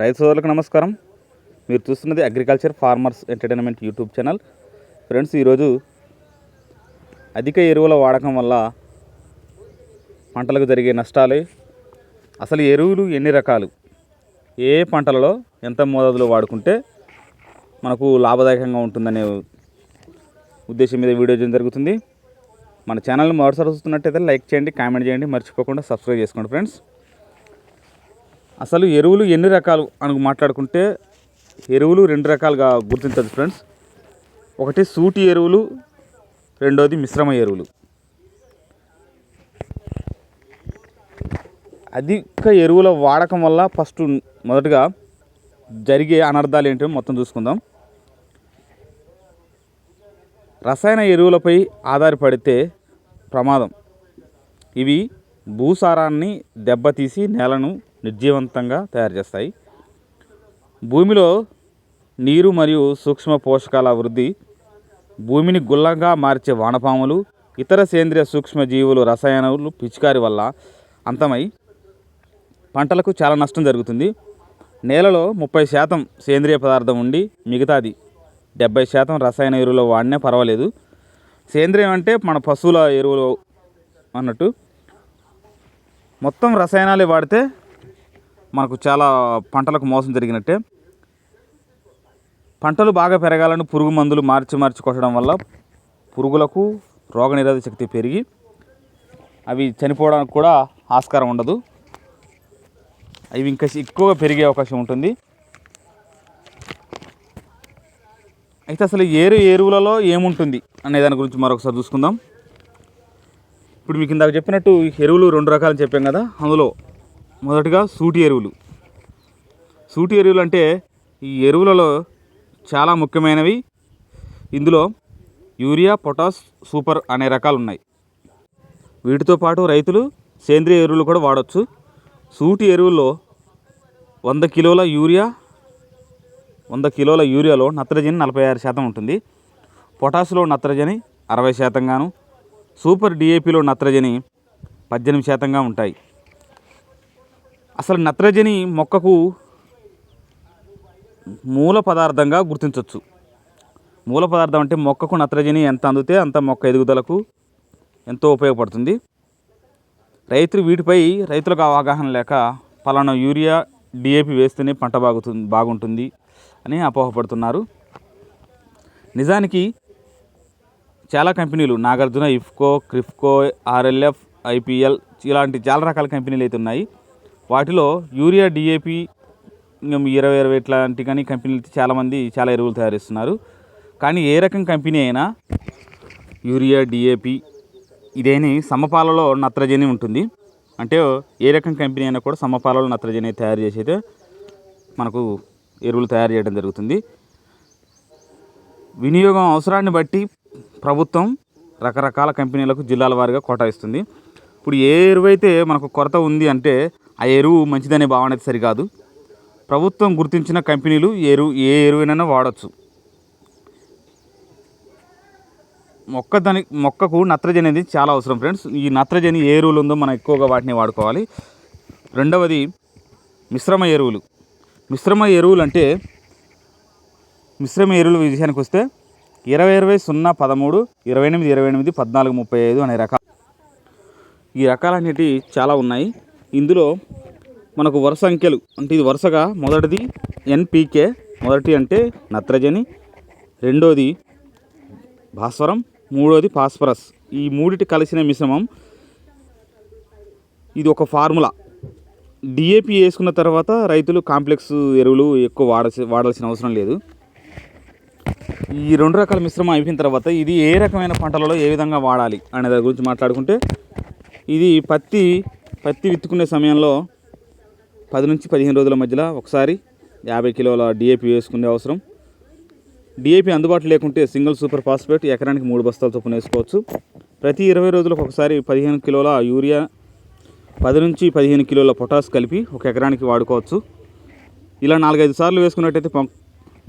రైతు సోదరులకు నమస్కారం. మీరు చూస్తున్నది agriculture farmers entertainment YouTube channel. Friends ఈరోజు అధిక ఎరువుల వాడకం వల్ల పంటలకు జరిగే నష్టాలు. అసలు ఎరువులు ఎన్ని రకాలు? ఏ పంటలలో ఎంత మోతాదులో వాడుకుంటే మనకు లాభదాయకంగా ఉంటుందనే ఉద్దేశం మీద వీడియో చేయడం జరుగుతుంది. మన ఛానల్ని మరోసారి చూస్తున్నట్టయితే లైక్ చేయండి కామెంట్ చేయండి. మర్చిపోకుండా సబ్స్క్రైబ్ చేసుకోండి ఫ్రెండ్స్. అసలు ఎరువులు ఎన్ని రకాలు అని మాట్లాడుకుంటే ఎరువులు రెండు రకాలుగా గుర్తించదు ఫ్రెండ్స్. ఒకటి సూటి ఎరువులు రెండోది మిశ్రమ ఎరువులు. అధిక ఎరువుల వాడకం వల్ల ఫస్ట్ మొదటగా జరిగే అనర్థాలు ఏంటో మొత్తం చూసుకుందాం. రసాయన ఎరువులపై ఆధారపడితే ప్రమాదం. ఇవి భూసారాన్ని దెబ్బతీసి నేలను నిర్జీవంతంగా తయారు చేస్తాయి. భూమిలో నీరు మరియు సూక్ష్మ పోషకాల వృద్ధి భూమిని గుల్లంగా మార్చే వానపాములు ఇతర సేంద్రియ సూక్ష్మజీవులు రసాయనాలు పిచికారి వల్ల అంతమై పంటలకు చాలా నష్టం జరుగుతుంది. నేలలో ముప్పై శాతం సేంద్రియ పదార్థం ఉండి మిగతాది డెబ్బై శాతం రసాయన ఎరువులు వాడినా పర్వాలేదు. సేంద్రియం అంటే మన పశువుల ఎరువులు అన్నట్టు. మొత్తం రసాయనాలు వాడితే మనకు చాలా పంటలకు మోసం జరిగినట్టే. పంటలు బాగా పెరగాలని పురుగు మందులు మార్చి మార్చి కొట్టడం వల్ల పురుగులకు రోగనిరోధక శక్తి పెరిగి అవి చనిపోవడానికి కూడా ఆస్కారం ఉండదు. అవి ఇంకా ఎక్కువగా పెరిగే అవకాశం ఉంటుంది. అయితే అసలు ఏరు ఎరువులలో ఏముంటుంది అనే దాని గురించి మరొకసారి చూసుకుందాం. ఇప్పుడు మీకు ఇందాక చెప్పినట్టు ఎరువులు రెండు రకాలు చెప్పాం కదా అందులో మొదటగా సూటి ఎరువులు. సూటి ఎరువులు అంటే ఈ ఎరువులలో చాలా ముఖ్యమైనవి. ఇందులో యూరియా పొటాస్ సూపర్ అనే రకాలు ఉన్నాయి వీటితో పాటు రైతులు సేంద్రియ ఎరువులు కూడా వాడవచ్చు సూటి ఎరువుల్లో వంద కిలోల యూరియా వంద కిలోల యూరియాలో నత్రజని నలభై ఆరు శాతం ఉంటుంది. పొటాసులో నత్రజని అరవై శాతంగాను సూపర్ డిఏపిలో నత్రజని పద్దెనిమిది శాతంగా ఉంటాయి. అసలు నత్రజని మొక్కకు మూల పదార్థంగా గుర్తించవచ్చు మూల పదార్థం అంటే మొక్కకు నత్రజని ఎంత అందితే అంత మొక్క ఎదుగుదలకు ఎంతో ఉపయోగపడుతుంది. రైతులు వీటిపై రైతులకు అవగాహన లేక పలానా యూరియా డిఏపి వేస్తేనే పంట బాగుతుంది బాగుంటుంది అని అపోహపడుతున్నారు. నిజానికి చాలా కంపెనీలు నాగార్జున ఇఫ్కో క్రిఫ్కో ఆర్ఎల్ఎఫ్ ఐపీఎల్ ఇలాంటి చాలా రకాల కంపెనీలు అయితే ఉన్నాయి. వాటిలో యూరియా డిఏపి ఇరవై ఇరవై ఇట్లాంటి కానీ కంపెనీలు చాలామంది చాలా ఎరువులు తయారిస్తున్నారు. కానీ ఏ రకం కంపెనీ అయినా యూరియా డిఏపి ఇదేని సమపాలలో నత్రజని ఉంటుంది. అంటే ఏ రకం కంపెనీ అయినా కూడా సమపాలలో నత్రజని తయారు చేసి అయితే మనకు ఎరువులు తయారు చేయడం జరుగుతుంది. వినియోగం అవసరాన్ని బట్టి ప్రభుత్వం రకరకాల కంపెనీలకు జిల్లాల వారీగా కోటా ఇస్తుంది. ఇప్పుడు ఏ ఎరువు అయితే మనకు కొరత ఉంది అంటే ఆ ఎరువు మంచిదనే భావన అయితే సరికాదు. ప్రభుత్వం గుర్తించిన కంపెనీలు ఎరువు ఏ ఎరువునైనా వాడచ్చు. మొక్క దాని మొక్కకు నత్రజని అనేది చాలా అవసరం ఫ్రెండ్స్. ఈ నత్రజని ఏ ఎరువులు ఉందో మనం ఎక్కువగా వాటిని వాడుకోవాలి. రెండవది మిశ్రమ ఎరువులు. మిశ్రమ ఎరువులు అంటే మిశ్రమ ఎరువుల విషయానికి వస్తే ఇరవై ఇరవై సున్నా పదమూడు ఇరవై ఎనిమిది ఇరవై ఎనిమిది పద్నాలుగు ముప్పై ఐదు అనే రకాలు. ఈ రకాలన్నిటి చాలా ఉన్నాయి. ఇందులో మనకు వరుస అంకెలు అంటే ఇది వరుసగా మొదటిది ఎన్పికే మొదటి అంటే నత్రజని రెండోది భాస్వరం మూడోది ఫాస్ఫరస్. ఈ మూడిటి కలిసిన మిశ్రమం ఇది ఒక ఫార్ములా. డిఏపి వేసుకున్న తర్వాత రైతులు కాంప్లెక్స్ ఎరువులు ఎక్కువ వాడాల్సి వాడాల్సిన అవసరం లేదు. ఈ రెండు రకాల మిశ్రమం అయిపోయిన తర్వాత ఇది ఏ రకమైన పంటలలో ఏ విధంగా వాడాలి అనే దాని గురించి మాట్లాడుకుంటే ఇది పత్తి పత్తి విత్తుకునే సమయంలో పది నుంచి పదిహేను రోజుల మధ్యలో ఒకసారి యాభై కిలోల డిఏపి వేసుకునే అవసరం. డిఏపి అందుబాటులో లేకుంటే సింగిల్ సూపర్ ఫాస్ఫేట్ ఎకరానికి మూడు బస్తాల చొప్పున వేసుకోవచ్చు. ప్రతి ఇరవై రోజులకు ఒకసారి పదిహేను కిలోల యూరియా పది నుంచి పదిహేను కిలోల పొటాస్ కలిపి ఒక ఎకరానికి వాడుకోవచ్చు. ఇలా నాలుగైదు సార్లు వేసుకున్నట్టయితే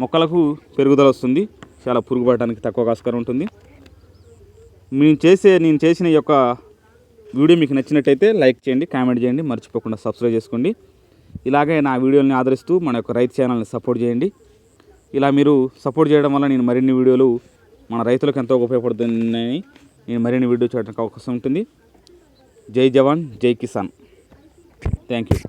మొక్కలకు పెరుగుదల వస్తుంది. చాలా పురుగు పడటానికి తక్కువ ఆస్కారం ఉంటుంది. నేను చేసే నేను చేసిన ఈ యొక్క వీడియో మీకు నచ్చినట్టయితే లైక్ చేయండి కామెంట్ చేయండి మర్చిపోకుండా సబ్స్క్రైబ్ చేసుకోండి. ఇలాగే నా వీడియోని ఆదరిస్తూ మన యొక్క రైతు ఛానల్ని సపోర్ట్ చేయండి. ఇలా మీరు సపోర్ట్ చేయడం వల్ల నేను మరిన్ని వీడియోలు మన రైతులకు ఎంతో ఉపయోగపడుతున్నాయని నేను మరిన్ని వీడియో చేయడానికి అవకాశం ఉంటుంది. జై జవాన్ జై కిసాన్. Thank you